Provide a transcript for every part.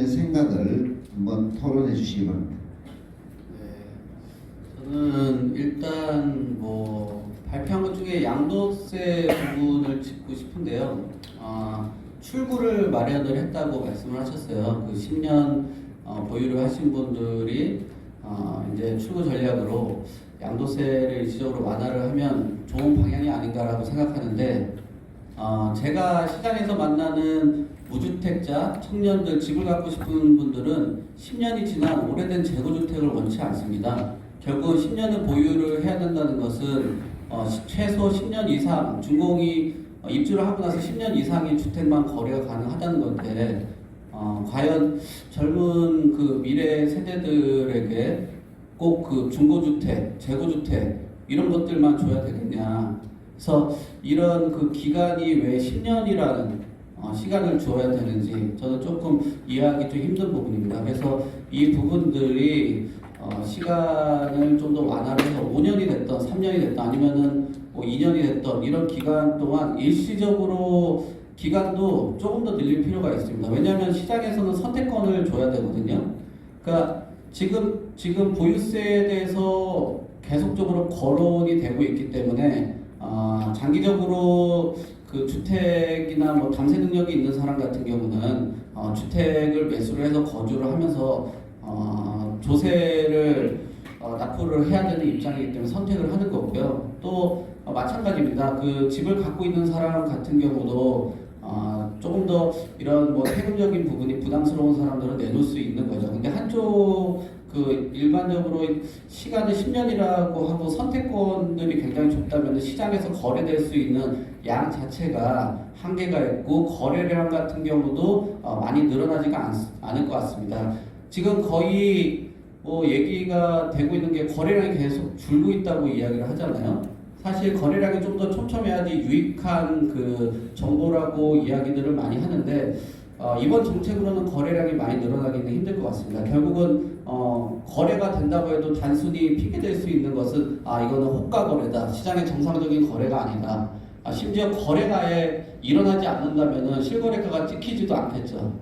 대해 생각을 한번 토론해 주시기 바랍니다. 네, 저는 일단 뭐 발표한 것 중에 양도세 부분을 짚고 싶은데요. 아, 출구를 마련을 했다고 말씀을 하셨어요. 그 10년 어, 보유를 하신 분들이 어, 이제 출구 전략으로 양도세를 일시적으로 완화를 하면 좋은 방향이 아닌가라고 생각하는데 어, 제가 시장에서 만나는 무주택자, 청년들, 집을 갖고 싶은 분들은 10년이 지난 오래된 재고주택을 원치 않습니다. 결국 10년을 보유를 해야 된다는 것은 어, 시- 최소 10년 이상 준공이 어, 입주를 하고 나서 10년 이상의 주택만 거래가 가능하다는 건데 어, 과연 젊은 그 미래 세대들에게 꼭 그 중고주택, 재고주택 이런 것들만 줘야 되겠냐. 그래서 이런 그 기간이 왜 10년이라는 어, 시간을 줘야 되는지 저는 조금 이해하기 좀 힘든 부분입니다. 그래서 이 부분들이 어, 시간을 좀 더 완화를 해서 5년이 됐던 3년이 됐던 아니면은 뭐 2년이 됐던 이런 기간 동안 일시적으로 기간도 조금 더 늘릴 필요가 있습니다. 왜냐하면 시장에서는 선택권을 줘야 되거든요. 그러니까 지금 지금 보유세에 대해서 계속적으로 거론이 되고 있기 때문에 아, 장기적으로 그 주택이나 뭐 담세 능력이 있는 사람 같은 경우는 어, 주택을 매수를 해서 거주를 하면서 어, 조세를 어, 납부를 해야 되는 입장이기 때문에 선택을 하는 거고요. 또 어, 마찬가지입니다. 그 집을 갖고 있는 사람 같은 경우도 어, 조금 더 이런 뭐 세금적인 부분이 부담스러운 사람들은 내놓을 수 있는 거죠. 근데 한쪽 그 일반적으로 시간을 10년이라고 하고 선택권들이 굉장히 좁다면 시장에서 거래될 수 있는 양 자체가 한계가 있고 거래량 같은 경우도 어, 많이 늘어나지가 않, 않을 것 같습니다. 지금 거의 뭐 얘기가 되고 있는 게 거래량이 계속 줄고 있다고 이야기를 하잖아요. 사실 거래량이 좀 더 촘촘해야지 유익한 그 정보라고 이야기들을 많이 하는데 어, 이번 정책으로는 거래량이 많이 늘어나기는 힘들 것 같습니다. 결국은 어, 거래가 된다고 해도 단순히 핑계될 수 있는 것은 아 이거는 호가 거래다 시장의 정상적인 거래가 아니다. 아, 심지어 거래가 아예 일어나지 않는다면은 실거래가가 찍히지도 않겠죠.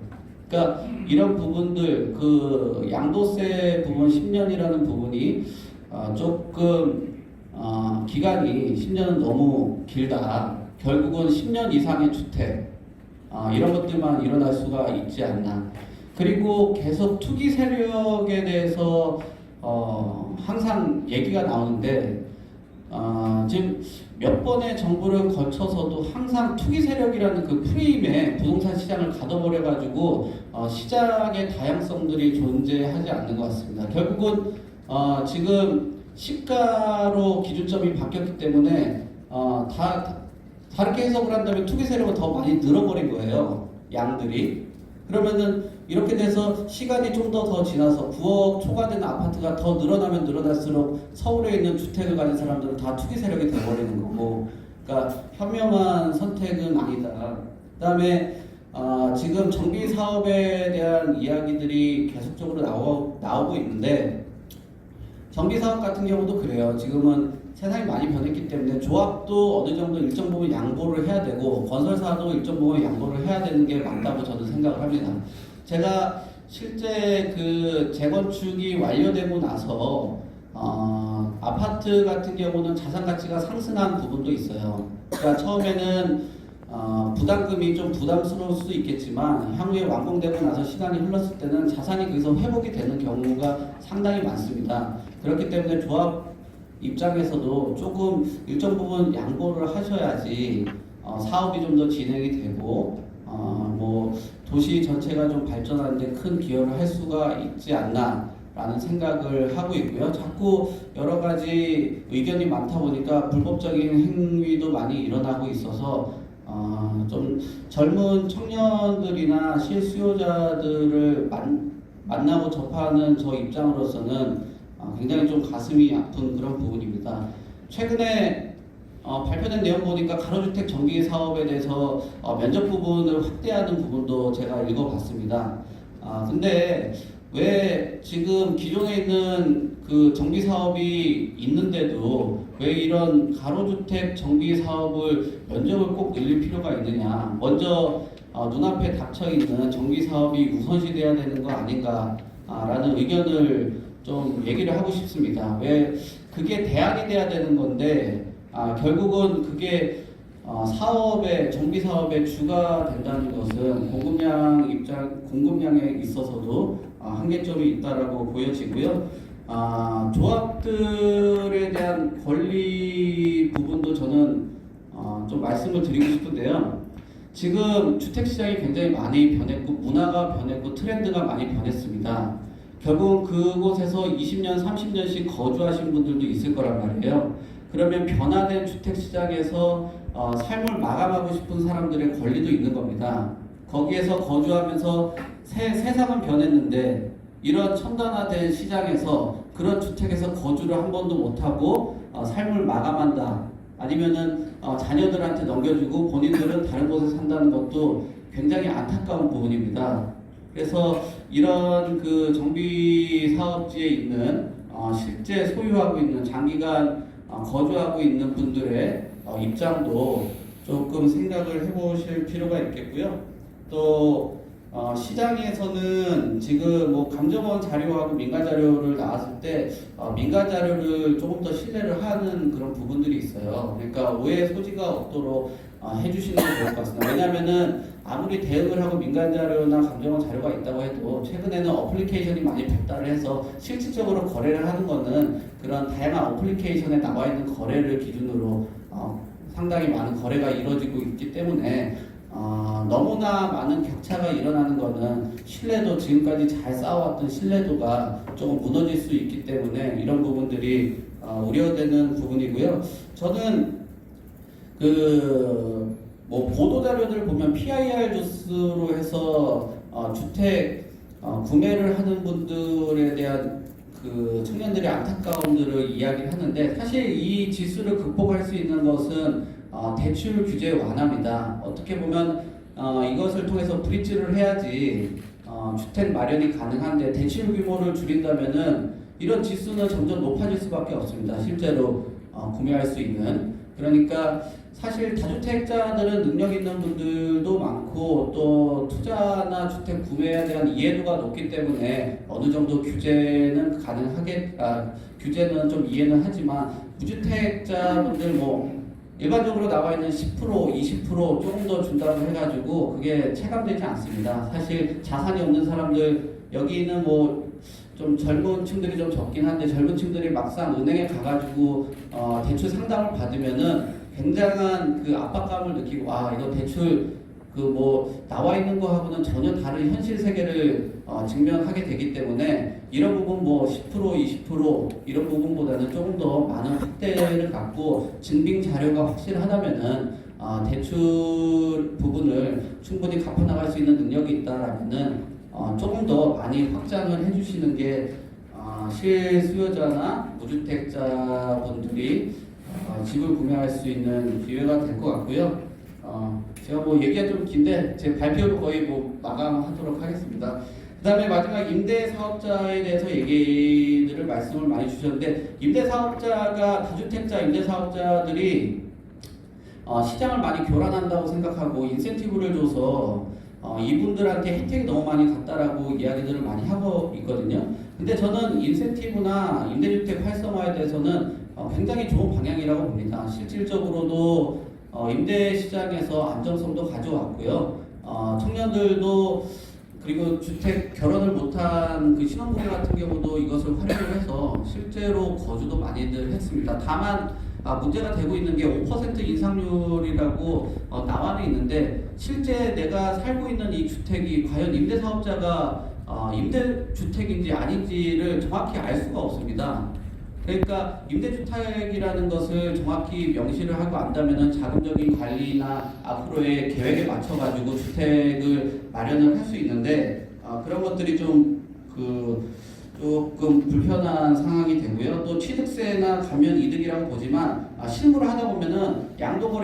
그러니까 이런 부분들 그 양도세 부분 10년이라는 부분이 어, 조금 어, 기간이 10년은 너무 길다. 결국은 10년 이상의 주택 어, 이런 것들만 일어날 수가 있지 않나. 그리고 계속 투기 세력에 대해서 어, 항상 얘기가 나오는데 어, 지금 몇 번의 정부를 거쳐서도 항상 투기 세력이라는 그 프레임에 부동산 시장을 가둬버려 가지고 어, 시장의 다양성들이 존재하지 않는 것 같습니다. 결국은 어, 지금 시가로 기준점이 바뀌었기 때문에 어, 다, 다- 다르게 해석을 한다면 투기 세력은 더 많이 늘어버린 거예요. 양들이. 그러면은 이렇게 돼서 시간이 좀 더 더 지나서 9억 초과되는 아파트가 더 늘어나면 늘어날수록 서울에 있는 주택을 가진 사람들은 다 투기 세력이 돼버리는 거고, 그러니까 현명한 선택은 아니다. 그다음에 어, 지금 정비 사업에 대한 이야기들이 계속적으로 나오, 나오고 있는데 정비 사업 같은 경우도 그래요. 지금은 세상이 많이 변했기 때문에 조합도 어느 정도 일정 부분 양보를 해야 되고 건설사도 일정 부분 양보를 해야 되는 게 맞다고 저는 생각을 합니다. 제가 실제 그 재건축이 완료되고 나서 어, 아파트 같은 경우는 자산 가치가 상승한 부분도 있어요. 그러니까 처음에는 어, 부담금이 좀 부담스러울 수도 있겠지만 향후에 완공되고 나서 시간이 흘렀을 때는 자산이 거기서 회복이 되는 경우가 상당히 많습니다. 그렇기 때문에 조합 입장에서도 조금 일정 부분 양보를 하셔야지 어, 사업이 좀 더 진행이 되고 어, 뭐 도시 전체가 좀 발전하는데 큰 기여를 할 수가 있지 않나 라는 생각을 하고 있고요. 자꾸 여러 가지 의견이 많다 보니까 불법적인 행위도 많이 일어나고 있어서 어, 좀 젊은 청년들이나 실수요자들을 만, 만나고 접하는 저 입장으로서는 어, 굉장히 좀 가슴이 아픈 그런 부분입니다. 최근에 어, 발표된 내용 보니까 가로주택 정비 사업에 대해서 어, 면적 부분을 확대하는 부분도 제가 읽어봤습니다. 아 근데 왜 지금 기존에 있는 그 정비 사업이 있는데도 왜 이런 가로주택 정비 사업을 면적을 꼭 늘릴 필요가 있느냐? 먼저 어, 눈앞에 닥쳐 있는 정비 사업이 우선시돼야 되는 거 아닌가라는 의견을 좀 얘기를 하고 싶습니다. 왜 그게 대안이 돼야 되는 건데 아, 결국은 그게 어, 사업의 정비 사업의 주가 된다는 것은 공급량 입장 공급량에 있어서도 아, 한계점이 있다라고 보여지고요. 아, 조합들에 대한 권리 부분도 저는 어, 좀 말씀을 드리고 싶은데요. 지금 주택 시장이 굉장히 많이 변했고 문화가 변했고 트렌드가 많이 변했습니다. 결국 그곳에서 20년, 30년씩 거주하신 분들도 있을 거란 말이에요. 그러면 변화된 주택 시장에서 어, 삶을 마감하고 싶은 사람들의 권리도 있는 겁니다. 거기에서 거주하면서 세, 세상은 변했는데 이런 첨단화된 시장에서 그런 주택에서 거주를 한 번도 못하고 어, 삶을 마감한다. 아니면은 어, 자녀들한테 넘겨주고 본인들은 다른 곳에 산다는 것도 굉장히 안타까운 부분입니다. 그래서 이런 그 정비 사업지에 있는 어, 실제 소유하고 있는 장기간 어, 거주하고 있는 분들의 어, 입장도 조금 생각을 해보실 필요가 있겠고요. 또 어, 시장에서는 지금 뭐 감정원 자료하고 민간 자료를 나왔을 때 어, 민간 자료를 조금 더 신뢰를 하는 그런 부분들이 있어요. 그러니까 오해 소지가 없도록 어, 해주시는 게 좋을 것 같습니다. 왜냐하면은 아무리 대응을 하고 민간 자료나 감정원 자료가 있다고 해도 최근에는 어플리케이션이 많이 발달을 해서 실질적으로 거래를 하는 거는 그런 다양한 어플리케이션에 나와 있는 거래를 기준으로 어, 상당히 많은 거래가 이루어지고 있기 때문에 어, 너무나 많은 격차가 일어나는 거는 신뢰도 지금까지 잘 쌓아왔던 신뢰도가 조금 무너질 수 있기 때문에 이런 부분들이 어, 우려되는 부분이고요. 저는 그 뭐 보도 자료들 보면 PIR 주스로 해서 어, 주택 어, 구매를 하는 분들에 대한 그 청년들의 안타까움들을 이야기를 하는데 사실 이 지수를 극복할 수 있는 것은 어, 대출 규제 완화입니다. 어떻게 보면 어, 이것을 통해서 브릿지를 해야지 어, 주택 마련이 가능한데 대출 규모를 줄인다면은 이런 지수는 점점 높아질 수밖에 없습니다. 실제로 어, 구매할 수 있는 그러니까 사실 다주택자들은 능력 있는 분들도 많고 또 투자나 주택 구매에 대한 이해도가 높기 때문에 어느 정도 규제는 가능하게 아, 규제는 좀 이해는 하지만 무주택자분들 뭐 일반적으로 나와 있는 10% 20% 조금 더 준다고 해가지고 그게 체감되지 않습니다. 사실 자산이 없는 사람들 여기는 뭐 좀 젊은 층들이 좀 적긴 한데 젊은 층들이 막상 은행에 가가지고 어, 대출 상담을 받으면은 굉장한 그 압박감을 느끼고 아 이거 대출 그 뭐 나와 있는 거하고는 전혀 다른 현실 세계를 어, 직면하게 되기 때문에 이런 부분 뭐 10% 20% 이런 부분보다는 조금 더 많은 확대를 갖고 증빙 자료가 확실하다면은 어, 대출 부분을 충분히 갚아 나갈 수 있는 능력이 있다라면은 어, 조금 더 많이 확장을 해주시는 게 어, 실수요자나 무주택자분들이 어, 집을 구매할 수 있는 기회가 될 것 같고요. 어, 제가 뭐 얘기가 좀 긴데 제 발표를 거의 뭐 마감하도록 하겠습니다. 그 다음에 마지막 임대 사업자에 대해서 얘기들을 말씀을 많이 주셨는데 임대 사업자가 다주택자 임대 사업자들이 어, 시장을 많이 교란한다고 생각하고 인센티브를 줘서 어, 이분들한테 혜택이 너무 많이 갔다라고 이야기들을 많이 하고 있거든요. 근데 저는 인센티브나 임대주택 활성화에 대해서는 어, 굉장히 좋은 방향이라고 봅니다. 실질적으로도 어, 임대 시장에서 안정성도 가져왔고요. 어, 청년들도 그리고 주택 결혼을 못한 그 신혼부부 같은 경우도 이것을 활용을 해서 실제로 거주도 많이들 했습니다. 다만 아, 문제가 되고 있는 게 5% 인상률이라고 어, 나와는 있는데 실제 내가 살고 있는 이 주택이 과연 임대사업자가 어, 임대주택인지 아닌지를 정확히 알 수가 없습니다. 그러니까 임대주택이라는 것을 정확히 명시를 하고 안다면은 자금적인 관리나 앞으로의 계획에 맞춰가지고 주택을 마련을 할 수 있는데 어, 그런 것들이 좀 그 조금 불편한 상황이 되고요. 또 취득세나 가면 이득이라고 보지만 아, 실무를 하다 보면은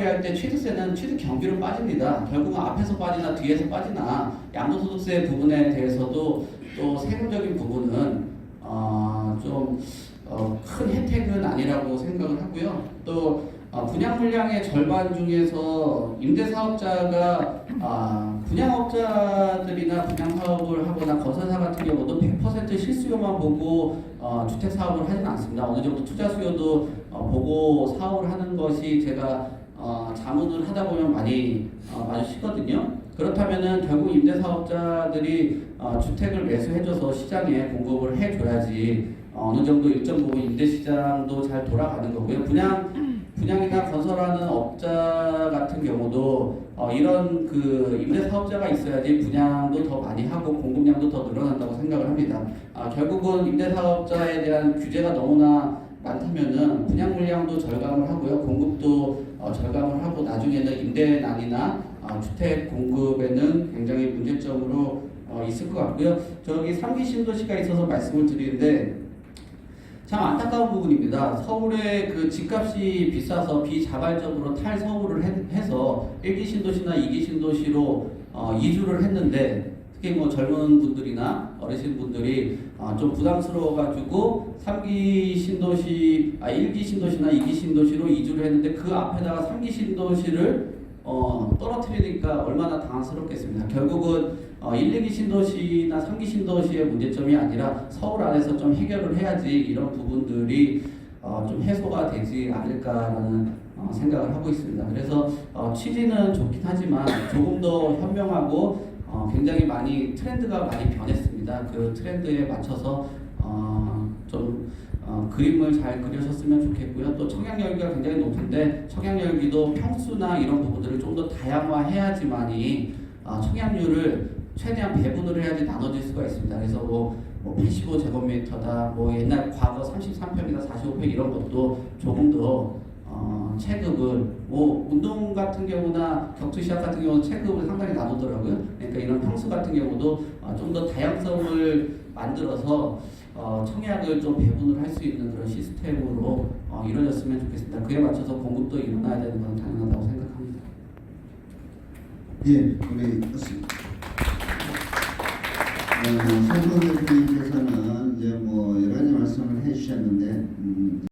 거래할 때 취득세는 취득 경비로 빠집니다. 결국은 앞에서 빠지나 뒤에서 빠지나 양도소득세 부분에 대해서도 또 세금적인 부분은 어, 좀 어, 큰 혜택은 아니라고 생각을 하고요. 또 어, 분양 물량의 절반 중에서 임대 사업자가 아, 분양업자들이나 분양 사업을 하거나 건설사 같은 경우도 100% 실수요만 보고 어, 주택 사업을 하지는 않습니다. 어느 정도 투자 수요도 어, 보고 사업을 하는 것이 제가 어, 자문을 하다 보면 많이 어, 마주치거든요. 그렇다면은 결국 임대 사업자들이 어, 주택을 매수해줘서 시장에 공급을 해줘야지 어, 어느 정도 일정 부분 임대 시장도 잘 돌아가는 거고요. 분양 분양이나 건설하는 업자 같은 경우도 어, 이런 그 임대 사업자가 있어야지 분양도 더 많이 하고 공급량도 더 늘어난다고 생각을 합니다. 아, 결국은 임대 사업자에 대한 규제가 너무나 많다면은 분양 물량도 절감을 하고요, 공급도 어, 절감을 하고 나중에는 임대난이나 아, 주택 공급에는 굉장히 문제점으로 어, 있을 것 같고요. 저기 3기 신도시가 있어서 말씀을 드리는데 참 안타까운 부분입니다. 서울의 그 집값이 비싸서 비자발적으로 탈서울을 해- 해서 1기 신도시나 2기 신도시로 어, 이주를 했는데 특히 뭐 젊은 분들이나 어르신 분들이 어, 좀 부담스러워가지고 3기 신도시, 아 1기 신도시나 2기 신도시로 이주를 했는데 그 앞에다가 3기 신도시를 어, 떨어뜨리니까 얼마나 당황스럽겠습니다. 결국은 어, 1, 2기 신도시나 3기 신도시의 문제점이 아니라 서울 안에서 좀 해결을 해야지 이런 부분들이 어, 좀 해소가 되지 않을까라는 어, 생각을 하고 있습니다. 그래서 어, 취지는 좋긴 하지만 조금 더 현명하고 어, 굉장히 많이 트렌드가 많이 변했습니다. 그 트렌드에 맞춰서 어, 좀 어, 그림을 잘 그려셨으면 좋겠고요. 또 청약열기가 굉장히 높은데 청약열기도 평수나 이런 부분들을 좀 더 다양화해야지만이 어, 청약률을 최대한 배분을 해야지 나눠질 수가 있습니다. 그래서 뭐, 뭐 85제곱미터다, 뭐 옛날 과거 33평이나 45평 이런 것도 조금 더 어, 체급을 뭐 운동 같은 경우나 격투 시합 같은 경우는 체급을 상당히 나누더라고요. 같은 경우도 어, 좀더 다양성을 만들어서 어, 청약을 좀 배분을 할 수 있는 그런 시스템으로 어, 이루어졌으면 좋겠습니다. 그에 맞춰서 공급도 일어나야 되는 건 당연하다고 생각합니다. 예, 우리 어, 송도 대표님께서는 이제 뭐 여러 가지 말씀을 해주셨는데 음,